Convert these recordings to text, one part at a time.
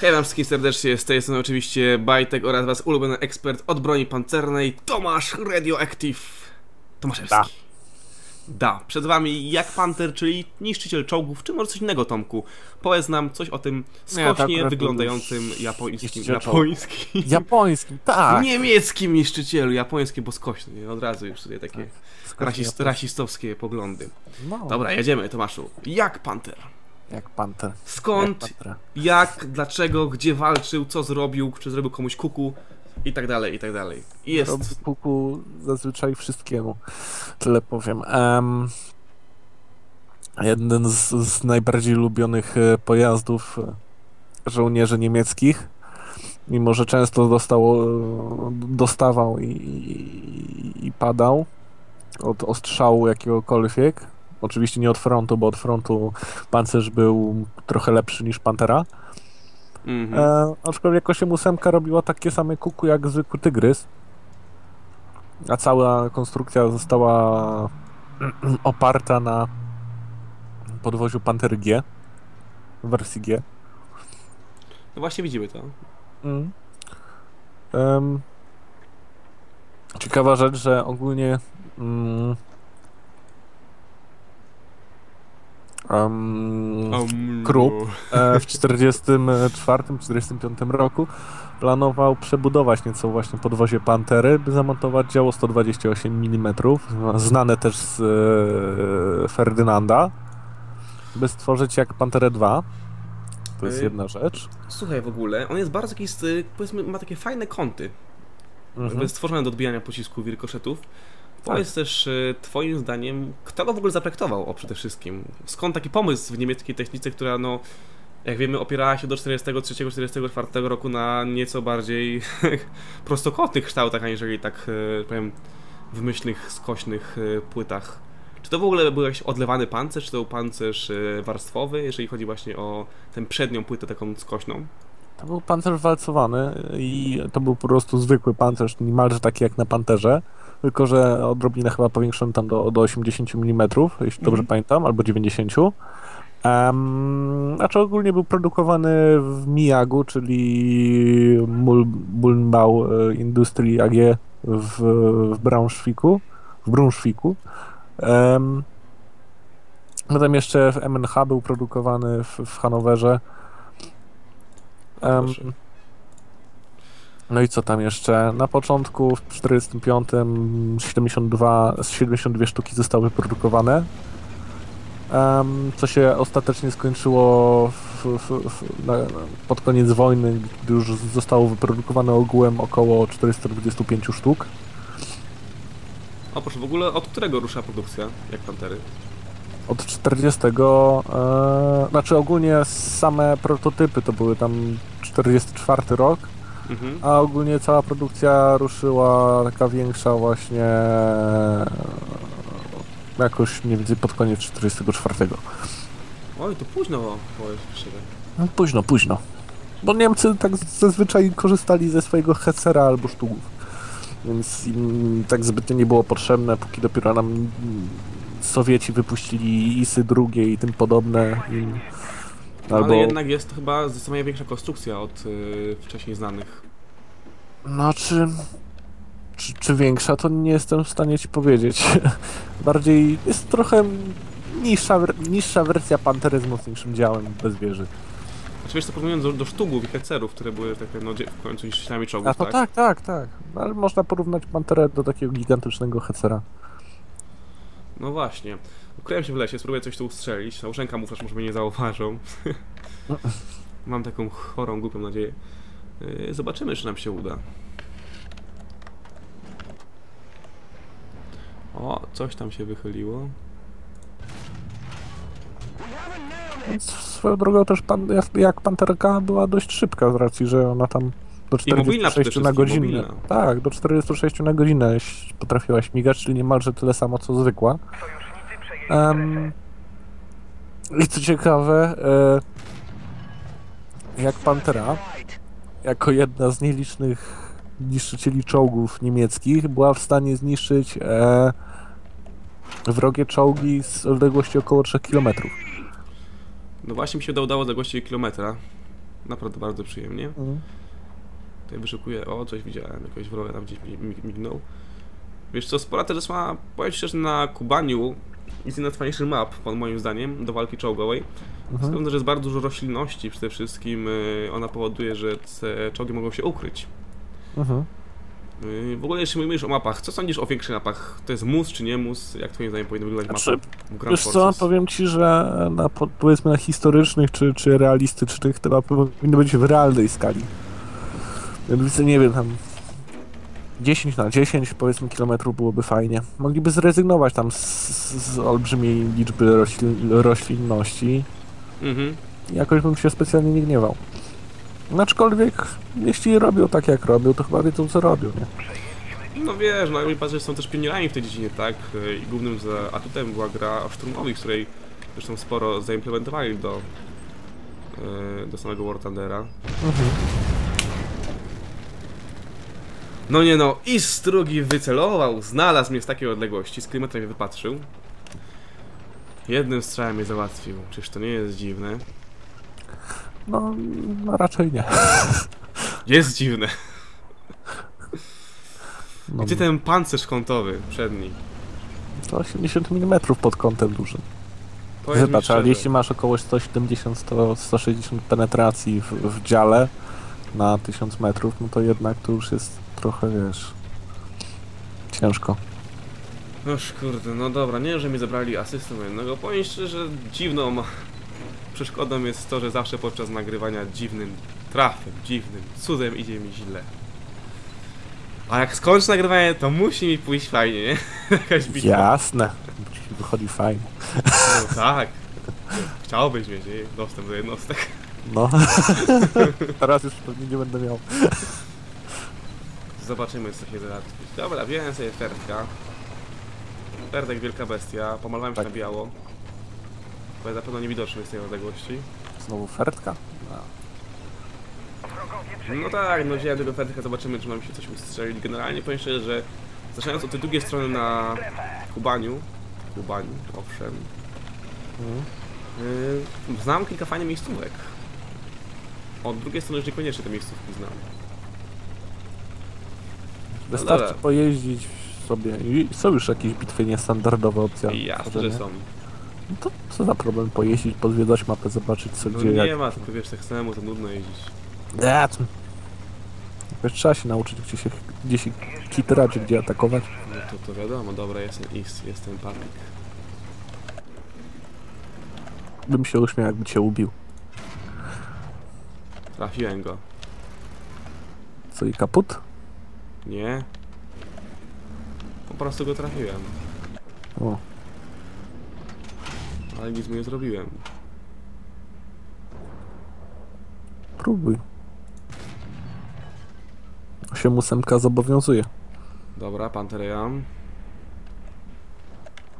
Hej wam wszystkim serdecznie, z tej strony oczywiście Bajtek oraz was ulubiony ekspert od broni pancernej Tomasz Radioactive Tomaszewski. Da. Da, przed wami Jak Panter, czyli niszczyciel czołgów, czy może coś innego Tomku. Powiedz nam coś o tym Nie, to skocznie akurat wyglądającym japońskim, japońskim, Japońskim, tak. niemieckim niszczycielu, japońskim, bo skośny, od razu już tutaj takie Skocznie rasist, rasistowskie poglądy. No, Dobra, jedziemy Tomaszu. Jak Panter? Jak panter. Skąd Jak jak, dlaczego, gdzie walczył, co zrobił, czy zrobił komuś kuku i tak dalej, i tak dalej. I jest. Robi puku zazwyczaj wszystkiemu. Tyle powiem. Em, jeden z, z najbardziej lubionych e, pojazdów e, żołnierzy niemieckich. Mimo, że często dostał, e, dostawał i, i, i padał od ostrzału jakiegokolwiek. Oczywiście nie od frontu, bo od frontu pancerz był trochę lepszy niż Pantera. Mhm. E, aczkolwiek 8.8 robiła takie same kuku jak zwykły tygrys. A cała konstrukcja została oparta na podwoziu Pantery G w wersji G. No właśnie widzimy to. Mm. Em, ciekawa rzecz, że ogólnie mm, em, Um, Krupp. e, w 44-45 roku planował przebudować nieco właśnie podwozie Pantery, by zamontować działo 128 mm, znane też z e, Ferdynanda, by stworzyć jak Panterę 2. To jest Ej. jedna rzecz. Słuchaj, w ogóle, on jest bardzo taki, st- powiedzmy, ma takie fajne kąty. Mhm. Stworzone do odbijania pocisków i rykoszetów. Tak. Powiedz też, e, twoim zdaniem, kto go w ogóle zaprojektował, o przede wszystkim? Skąd taki pomysł w niemieckiej technice, która no, jak wiemy, opierała się do 43-44 roku na nieco bardziej prostokątnych kształtach, aniżeli tak, e, powiem, wymyślnych, skośnych e, płytach. Czy to w ogóle był jakiś odlewany pancerz, czy to był pancerz warstwowy, jeżeli chodzi właśnie o tę przednią płytę taką skośną? To był pancerz walcowany i to był po prostu zwykły pancerz, niemalże taki jak na Panterze, tylko że odrobinę chyba powiększony tam do, do 80 mm, jeśli dobrze Mhm. pamiętam, albo 90. Um, znaczy ogólnie był produkowany w Miyagu, czyli Mul- Mulmbau e, Industrie AG w, w Braunschweigu. W Braunschweigu. Um, potem jeszcze w MNH był produkowany w, w Hanowerze. Proszę. No i co tam jeszcze? Na początku w 45 72, z 72 sztuki zostały wyprodukowane. Co się ostatecznie skończyło w, w, w, na, pod koniec wojny, gdy już zostało wyprodukowane ogółem około 425 sztuk. O proszę, w ogóle od którego rusza produkcja, jak Pantery? Od 40, e, znaczy ogólnie same prototypy to były tam 44 rok, Mhm. A ogólnie cała produkcja ruszyła taka większa właśnie e, jakoś mniej więcej pod koniec 44. Oj, to późno powiesz. No, późno, późno. Bo Niemcy tak zazwyczaj korzystali ze swojego Hessera albo sztugów. Więc im tak zbytnio nie było potrzebne, póki dopiero nam Sowieci wypuścili ISy drugie i tym podobne. I, albo, Ale jednak jest to chyba zdecydowanie większa konstrukcja od y, wcześniej znanych. No czy, czy, czy większa, to nie jestem w stanie ci powiedzieć. Bardziej jest trochę niższa, niższa wersja Pantery z mocniejszym działem bez wieży. Znaczy wiesz co, porównując do, do sztugów i hecerów, które były tak no, w końcu niszczycielami czołgów, A to tak? tak, tak, tak. No, ale można porównać Panterę do takiego gigantycznego Hecera. No właśnie. Ukryłem się w lesie, spróbuję coś tu ustrzelić. Nauczeń kamuflaż może mnie nie zauważą. Mam taką chorą, głupią nadzieję. Y, Zobaczymy, czy nam się uda. O, coś tam się wychyliło. Swoją drogą też pan, jak Panterka była dość szybka z racji, że ona tam do I mobilna przede 46 na godzinę. mobilna. Tak, do 46 na godzinę potrafiła śmigać, czyli niemalże tyle samo co zwykła. Em, I co ciekawe, e, jak Pantera, jako jedna z nielicznych niszczycieli czołgów niemieckich, była w stanie zniszczyć e, wrogie czołgi z odległości około 3 km. No właśnie mi się udało odległości kilometra. Naprawdę bardzo przyjemnie. Mhm. Tutaj wyszukuję, o coś widziałem, jakiegoś wroga tam gdzieś mi, mi, mignął. Wiesz co, spora też ma, powiem szczerze, na Kubaniu jest jedna z fajniejszych map, pod moim zdaniem, do walki czołgowej. Mhm. że jest bardzo dużo roślinności przede wszystkim, y, ona powoduje, że te czołgi mogą się ukryć. Mhm. Y, W ogóle jeśli mówisz o mapach, co sądzisz o większych mapach? To jest mus czy nie mus? Jak twoim zdaniem powinna wyglądać Znaczy, mapa Wiesz co, powiem ci, że na, po- powiedzmy na historycznych czy, czy realistycznych te mapy powinny być w realnej skali. Nie wiem, tam 10 na 10 powiedzmy kilometrów byłoby fajnie. Mogliby zrezygnować tam z, z olbrzymiej liczby roślin, roślinności Mhm. i jakoś bym się specjalnie nie gniewał. Aczkolwiek, jeśli robią tak jak robią, to chyba wiedzą co robią, nie? No wiesz, no patrzeć, że są też pionierami w tej dziedzinie, tak? I głównym za atutem była gra o szturmowi, w której zresztą sporo zaimplementowali do, y, do samego War Thundera. Mhm. No nie no, i strugi wycelował, znalazł mnie z takiej odległości, z kilometra mnie wypatrzył. Jednym strzałem mnie załatwił, czyż to nie jest dziwne? No, no raczej nie. Jest dziwne. No, Gdzie ten pancerz kątowy przedni? To 80 mm pod kątem dużym. Powiedz mi Wybacz, ale jeśli masz około 170-160 penetracji w, w dziale na 1000 metrów, no to jednak to już jest trochę, wiesz, ciężko. Noż kurde, no dobra, nie, że mi zabrali asystę jednego. Powiem szczerze, dziwną przeszkodą jest to, że zawsze podczas nagrywania dziwnym trafem, dziwnym cudem idzie mi źle. A jak skończę nagrywanie, to musi mi pójść fajnie, nie? Jakaś bitwa. Jasne, wychodzi fajnie. No tak. Chciałbyś mieć nie? dostęp do jednostek. No, teraz już pewnie nie będę miał. Zobaczymy, co się załatwić. Dobra, wziąłem sobie fertka. Ferdek, wielka bestia. Pomalowałem się Tak. na biało. Bo jest na pewno niewidoczny z tej odległości. Znowu fertka? No. No tak, no wziąłem tego fertka, zobaczymy, czy nam się coś ustrzeli. Generalnie powiem szczerze, że zaczynając od tej drugiej strony na Kubaniu, Kubaniu, owszem, Mhm. yy, znam kilka fajnych miejscówek. Od drugiej strony już niekoniecznie te miejscówki znam. Wystarczy dobra. pojeździć sobie i są już jakieś bitwy niestandardowe opcje. Jasne, że są. No to co za problem pojeździć, pozwiedzać mapę, zobaczyć co No gdzie, nie jak. ma, tylko wiesz, tak samemu to nudno jeździć. Ja, to... Wiesz, trzeba się nauczyć, gdzie się, gdzie się kitrać, gdzie atakować. No to, to wiadomo, dobra, jestem East, jestem Papik. Bym się uśmiał, jakby cię ubił. Trafiłem go. Co i kaput? Nie? Po prostu go trafiłem, O, ale nic mu nie zrobiłem. próbuj. 8 ósemka zobowiązuje. Dobra, Panterejam.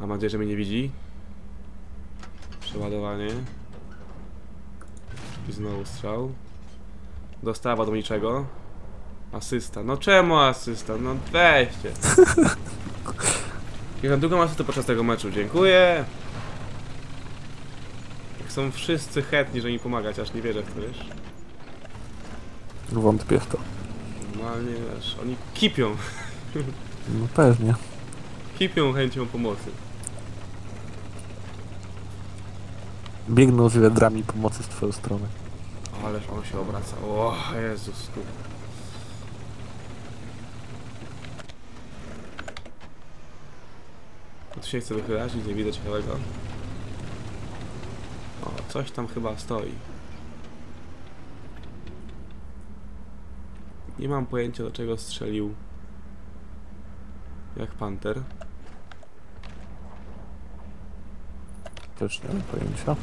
Mam nadzieję, że mnie nie widzi. Przeładowanie. I znowu strzał. Dostawa do niczego. Asysta. No czemu asysta? No weźcie. I na drugą asystę podczas tego meczu. Dziękuję. Jak są wszyscy chętni, że mi pomagać, aż nie wierzę w to, wiesz. Wątpię w to. Normalnie, wiesz, oni kipią. No pewnie. Kipią chęcią pomocy. Biegną z wiadrami pomocy z twoją stronę. Ależ on się obraca. O Jezus. tu. Tu się chce wychylać, nic nie widać ciekawego. O, coś tam chyba stoi. Nie mam pojęcia do czego strzelił. Jak panter. Też nie mam pojęcia.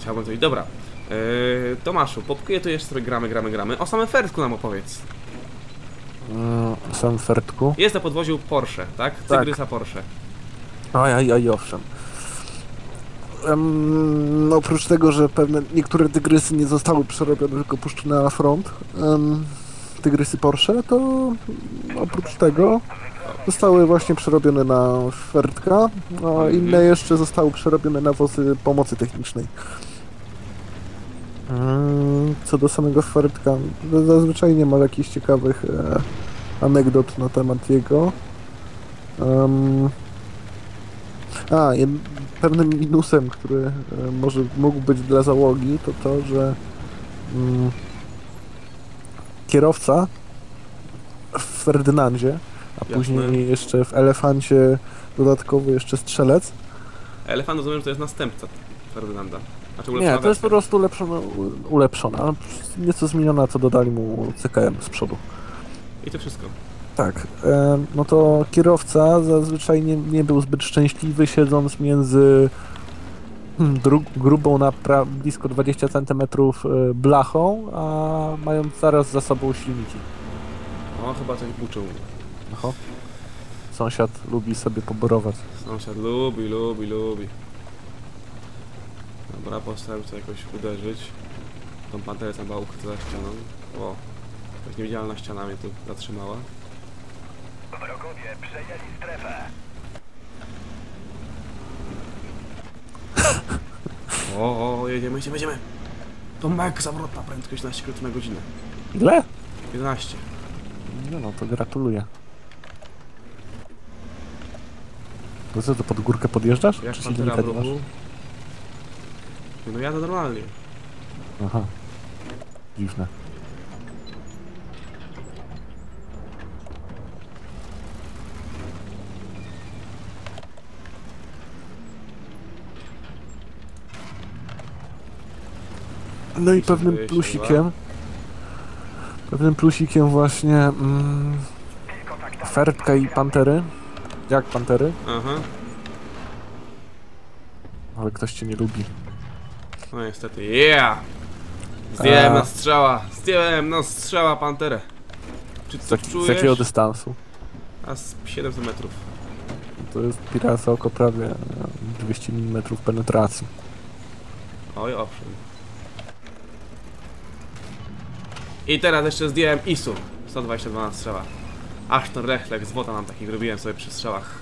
Chciałbym i dobra. Yy, Tomaszu, popkuję tu jeszcze sobie gramy, gramy, gramy. O samym Fertku nam opowiedz. Mm, sam Fertku. Jest na podwoziu Porsche, tak? Tak. Cygrysa Oj, oj, oj, owszem. Em, no oprócz tego, że pewne niektóre tygrysy nie zostały przerobione, tylko puszczone na front, em, tygrysy Porsche, to oprócz tego zostały właśnie przerobione na Fertka, a Mhm. inne jeszcze zostały przerobione na wozy pomocy technicznej. Mm, co do samego Ferdka, to zazwyczaj nie ma jakichś ciekawych e, anegdot na temat jego. Em, a, pewnym minusem, który e, może mógł być dla załogi, to to, że mm, kierowca w Ferdynandzie, a Jasne. później jeszcze w Elefancie dodatkowo jeszcze strzelec. Elefant rozumiem, że to jest następca Ferdynanda. Znaczy Nie, to jest po wersja. prostu ulepszona, ulepszona, nieco zmieniona, co dodali mu CKM z przodu. I to wszystko. Tak, e, no to kierowca zazwyczaj nie, nie był zbyt szczęśliwy, siedząc między hmm, grubą na blisko 20 cm e, blachą, a mając zaraz za sobą silniki. O, chyba coś buczył. Oho. Sąsiad lubi sobie poborować. Sąsiad lubi, lubi, lubi. Dobra, postaram się jakoś uderzyć. Tą panterę tam ukryta za ścianą. O, jakaś niewidzialna ściana mnie tu zatrzymała. Wrogowie przejęli strefę. O, o, jedziemy, jedziemy, jedziemy. To mak zawrotna prędkość 11 km na godzinę. Ile? 11. No, no to gratuluję. To co, to pod górkę podjeżdżasz? Jak Czy pantera silnika w ruchu? No jadę normalnie. Aha. Dziwne. No i pewnym plusikiem, pewnym plusikiem właśnie mm, Fertka i Pantery. Jak Pantery? Aha. Ale ktoś cię nie lubi. No niestety, yeah! Zdjąłem na strzała, zdjąłem na strzała panterę. Czy Z, to z czujesz? jakiego dystansu? A z 700 metrów. To jest pirasa oko prawie e, 200 mm penetracji. Oj, owszem. I teraz jeszcze zdjąłem ISU. 122 na strzała. Aż ten refleks złota mam taki robiłem sobie przy strzałach.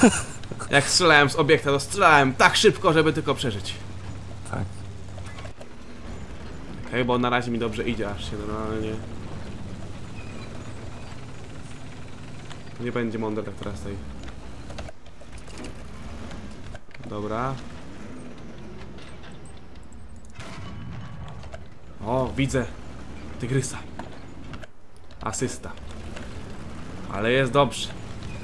Jak strzelałem z obiekta, to strzelałem tak szybko, żeby tylko przeżyć. Tak. Okej, bo na razie mi dobrze idzie, aż się normalnie... Nie będzie mądre tak teraz tej. Dobra. O, widzę. Tygrysa. Asysta. Ale jest dobrze.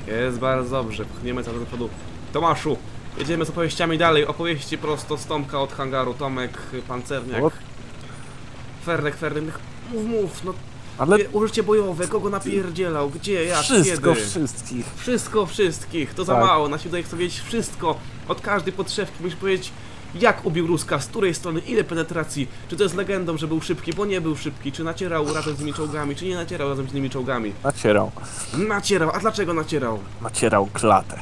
Jest bardzo dobrze. Pchniemy cały do przodu. Tomaszu, jedziemy z opowieściami dalej. Opowieści prosto z Tomka od hangaru. Tomek, Pancerniak. O. Ferdek, Ferdek, mów, mów, no Ale użycie bojowe, kogo napierdzielał, gdzie, jak, wszystko kiedy? wszystkich. Wszystko wszystkich, to za Tak. mało, nasi tutaj chcą wiedzieć wszystko, od każdej podszewki musisz powiedzieć jak ubił Ruska, z której strony, ile penetracji, czy to jest legendą, że był szybki, bo nie był szybki, czy nacierał razem z tymi czołgami, czy nie nacierał razem z tymi czołgami. Nacierał. Nacierał, a dlaczego nacierał? Nacierał klatę.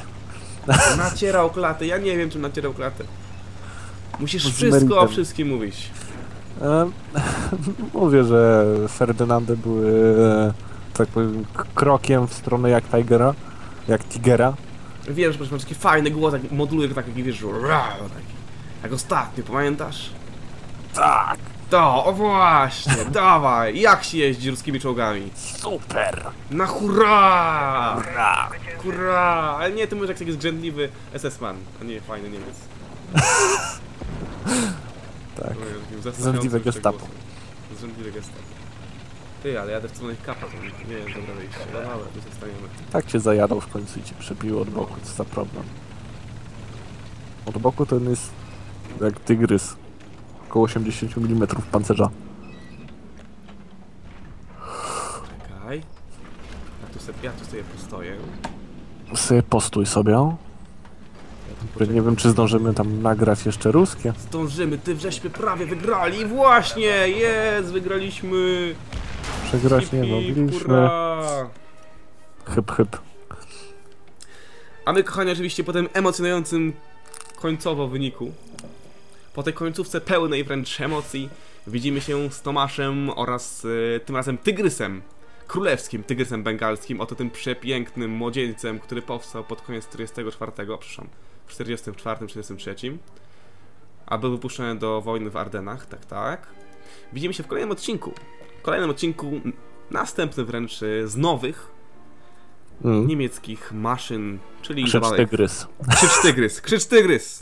Nacierał klatę, ja nie wiem czym nacierał klatę. Musisz Z wszystko o wszystkim mówić. E, mówię, że Ferdynandy były, e, tak powiem, krokiem w stronę jak Tigera, jak Tigera. Wiem, że masz taki fajny głos, jak moduluje tak, jak wiesz, taki. Jak ostatnio, pamiętasz? Tak, To, o właśnie, dawaj, jak się jeździ ruskimi czołgami? super. Na hurra! Ra. Hurra! Ale nie, ty mówisz jak taki zgrzędliwy SS-man, a nie fajny Niemiec. Tak. Się gestapo. Zrzędliwe gestapo. Ty, ale jadę w stronę kapa, to nie jest dobre wyjście. No dobra, tu zostaniemy. Tak cię zajadał w końcu i cię przebiło od boku, co za problem. Od boku ten jest jak tygrys. Około 80 mm pancerza. Czekaj. Ja tu sobie, ja tu sobie postoję. Sobie postój sobie. Ja Nie wiem, czy zdążymy tam nagrać jeszcze ruskie. Zdążymy, ty żeśmy prawie wygrali, właśnie, jest, wygraliśmy. Przegrać nie mogliśmy. Hyp, hyp. A my, kochani, oczywiście po tym emocjonującym końcowo wyniku, po tej końcówce pełnej wręcz emocji, widzimy się z Tomaszem oraz e, tym razem Tygrysem, królewskim Tygrysem bengalskim, oto tym przepięknym młodzieńcem, który powstał pod koniec 44, przepraszam, w 44, 43, a był wypuszczony do wojny w Ardenach, tak, tak. Widzimy się w kolejnym odcinku. W kolejnym odcinku, następny wręcz e, z nowych Mm. niemieckich maszyn, czyli Krzycz tygrys. Krzycz tygrys, krzycz tygrys!